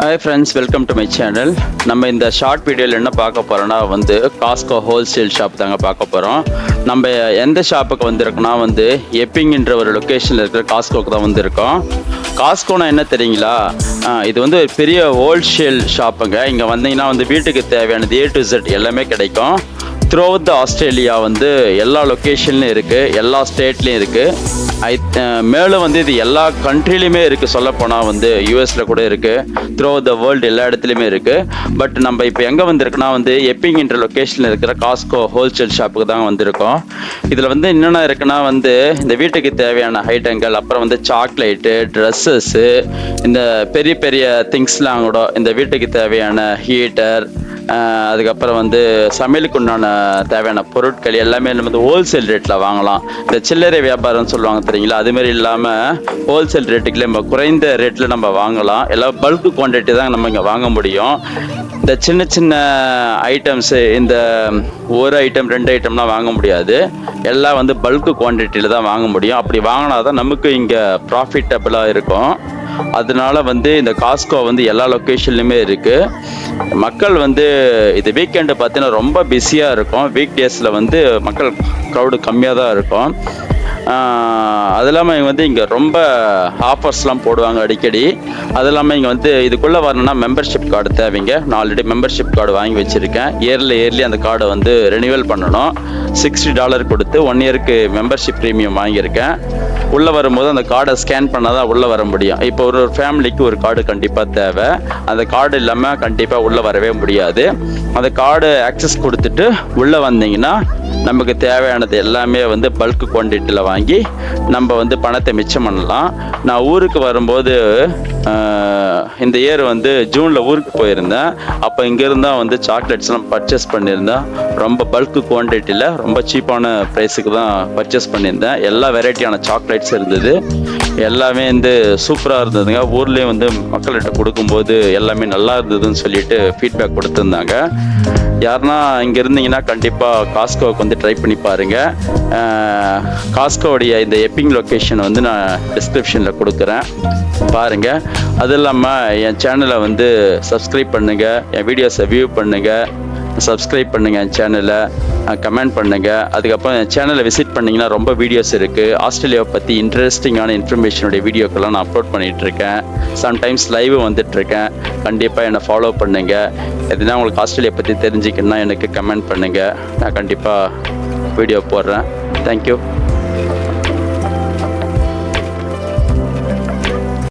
Hi friends welcome to my channel நம்ம இந்த short வீடியோவில் என்ன பார்க்க போகிறோன்னா வந்து காஸ்கோ ஹோல்சேல் ஷாப் தாங்க பார்க்க போகிறோம் நம்ம எந்த ஷாப்புக்கு வந்திருக்கோம்னா வந்து எப்பிங்கின்ற ஒரு லொக்கேஷனில் இருக்கிற காஸ்கோக்கு தான் வந்திருக்கோம். காஸ்கோனா என்ன தெரியுங்களா? இது வந்து ஒரு பெரிய ஹோல்சேல் ஷாப்புங்க இங்கே வந்தீங்கன்னா வந்து வீட்டுக்கு தேவையானது ஏ டு இசட் எல்லாமே கிடைக்கும். த்ரூ த ஆஸ்திரேலியா வந்து எல்லா லொக்கேஷன்லையும் இருக்குது எல்லா ஸ்டேட்லேயும் இருக்குது ஐ uh, மேலும் வந்து இது எல்லா கண்ட்ரிலையுமே இருக்குது சொல்லப்போனால் வந்து யூஎஸில் கூட இருக்குது த்ரூ த வேர்ல்டு எல்லா இடத்துலையுமே இருக்குது பட் நம்ம இப்போ எங்கே வந்திருக்குன்னா வந்து எப்பிங் என்ற லொக்கேஷனில் இருக்கிற காஸ்கோ ஹோல்சேல் ஷாப்புக்கு தான் வந்திருக்கோம். இதில் வந்து என்னென்ன இருக்குன்னா வந்து இந்த வீட்டுக்கு தேவையான ஐட்டங்கள் அப்புறம் வந்து சாக்லேட்டு ட்ரெஸ்ஸஸ்ஸு இந்த பெரிய பெரிய திங்ஸ்லாம் கூட இந்த வீட்டுக்கு தேவையான ஹீட்டர் அதுக்கப்புறம் வந்து சமையலுக்கு உண்டான தேவையான பொருட்கள் எல்லாமே நம்ம வந்து ஹோல்சேல் ரேட்டில் வாங்கலாம். இந்த சில்லறை வியாபாரம்னு சொல்லுவாங்க தெரியுங்களா? அதுமாரி இல்லாமல் ஹோல்சேல் ரேட்டுக்குள்ளே நம்ம குறைந்த ரேட்டில் நம்ம வாங்கலாம். எல்லாம் பல்க் குவான்டிட்டி தான் நம்ம இங்கே வாங்க முடியும். இந்த சின்ன சின்ன ஐட்டம்ஸு இந்த ஒரு ஐட்டம் ரெண்டு ஐட்டம்லாம் வாங்க முடியாது. எல்லாம் வந்து பல்க் குவான்டிட்டியில் தான் வாங்க முடியும். அப்படி வாங்கினா தான் நமக்கு இங்கே ப்ராஃபிட்டபிளாக இருக்கும். அதனால வந்து இந்த காஸ்கோ வந்து எல்லா லொக்கேஷன்லையுமே இருக்குது மக்கள் வந்து இது வீக்கெண்டு பார்த்தீங்கன்னா ரொம்ப பிஸியாக இருக்கும். வீக் டேஸில் வந்து மக்கள் க்ரௌடு கம்மியாக தான் இருக்கும். அது இல்லாமல் இங்கே வந்து இங்கே ரொம்ப ஆஃபர்ஸ்லாம் போடுவாங்க அடிக்கடி. அது இல்லாமல் இங்கே வந்து இதுக்குள்ளே வரணும்னா மெம்பர்ஷிப் கார்டு தேவைங்க. நான் ஆல்ரெடி மெம்பர்ஷிப் கார்டு வாங்கி வச்சுருக்கேன். இயர்லி இயர்லி அந்த கார்டை வந்து ரெனியூவல் பண்ணணும். சிக்ஸ்டி டாலர் கொடுத்து ஒன் இயருக்கு மெம்பர்ஷிப் ப்ரீமியம் வாங்கியிருக்கேன். உள்ளே வரும்போது அந்த கார்டை ஸ்கேன் பண்ணால் தான் உள்ளே வர முடியும். இப்போ ஒரு ஒரு ஃபேமிலிக்கு ஒரு கார்டு கண்டிப்பாக தேவை. அந்த கார்டு இல்லாமல் கண்டிப்பாக உள்ளே வரவே முடியாது. அந்த கார்டு ஆக்சஸ் கொடுத்துட்டு உள்ளே வந்தீங்கன்னா நமக்கு தேவையானது எல்லாமே வந்து பல்க் குவான்டிட்டியில் வாங்கி நம்ம வந்து பணத்தை மிச்சம் பண்ணலாம். நான் ஊருக்கு வரும்போது இந்த இயர் வந்து ஜூனில் ஊருக்கு போயிருந்தேன். அப்போ இங்கேருந்தா வந்து சாக்லேட்ஸ்லாம் பர்ச்சேஸ் பண்ணியிருந்தேன். ரொம்ப பல்க் குவான்டிட்டியில் ரொம்ப சீப்பான ப்ரைஸுக்கு தான் பர்ச்சேஸ் பண்ணியிருந்தேன். எல்லா வெரைட்டியான சாக்லேட்ஸ் இருந்தது. எல்லாமே வந்து சூப்பராக இருந்ததுங்க. ஊர்லேயும் வந்து மக்கள்கிட்ட கொடுக்கும்போது எல்லாமே நல்லா இருந்ததுன்னு சொல்லிட்டு ஃபீட்பேக் கொடுத்துருந்தாங்க. யாருன்னா இங்கே இருந்தீங்கன்னா கண்டிப்பாக காஸ்கோவுக்கு வந்து ட்ரை பண்ணி பாருங்கள் காஸ்கோவுடைய இந்த எப்பிங் லொக்கேஷன் வந்து நான் டிஸ்கிரிப்ஷனில் கொடுக்குறேன். பாருங்கள் அது இல்லாமல் என் சேனலை வந்து சப்ஸ்கிரைப் பண்ணுங்கள் என் வீடியோஸை வியூ பண்ணுங்கள் சப்ஸ்கிரைப் பண்ணுங்கள் என் சேனலை கமெண்ட் பண்ணுங்கள் அதுக்கப்புறம் என் சேனலை விசிட் பண்ணிங்கன்னா ரொம்ப வீடியோஸ் இருக்குது ஆஸ்திரேலியாவை பற்றி இன்ட்ரெஸ்டிங்கான இன்ஃபர்மேஷனுடைய வீடியோக்கெல்லாம் நான் அப்லோட் பண்ணிகிட்ருக்கேன் சம்டைம்ஸ் லைவ் வந்துட்டுருக்கேன் கண்டிப்பாக என்னை ஃபாலோ பண்ணுங்கள் எதுனா உங்களுக்கு ஆஸ்திரேலியா பற்றி தெரிஞ்சுக்கணுன்னா எனக்கு கமெண்ட் பண்ணுங்கள் நான் கண்டிப்பாக வீடியோ போடுறேன். தேங்க்யூ